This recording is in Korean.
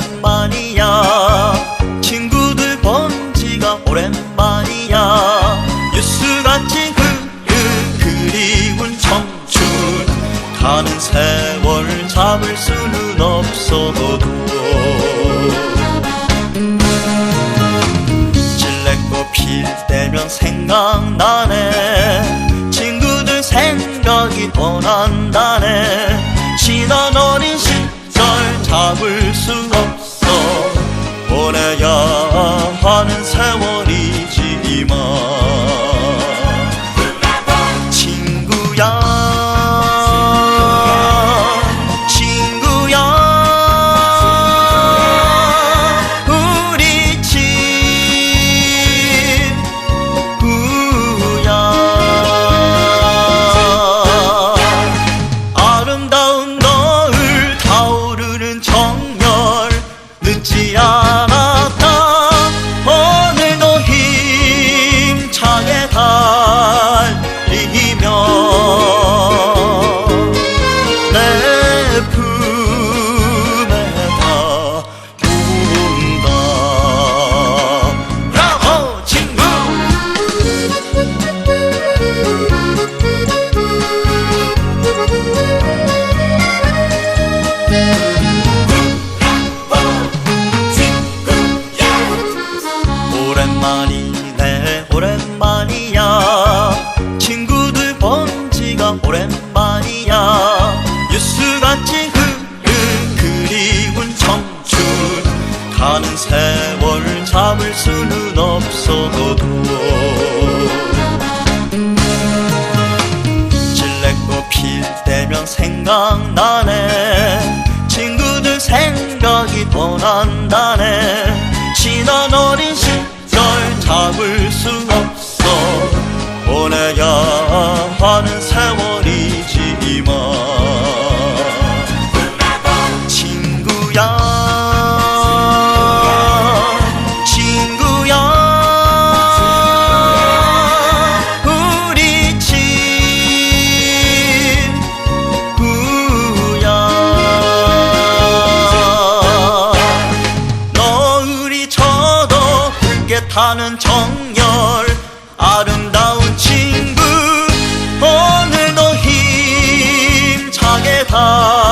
오랜만이야. 친구들 본 지가 오랜만이야. 뉴스같이 흐르 그리운 청춘. 가는 세월 잡을 수는 없어도. 질레꽃 필 때면 생각나네. 친구들 생각이 떠난다네. 지난 어린 시절 잡을 수 없. 하는 세월이지만 친구야 가는 세월 잡을 수는 없어도 찔레꽃 필 때면 생각나네. 친구들 생각이 떠난다네. 지난 어린 시절 잡을 수 없어 보내야 타는 정열 아름다운 친구 오늘도 힘차게 달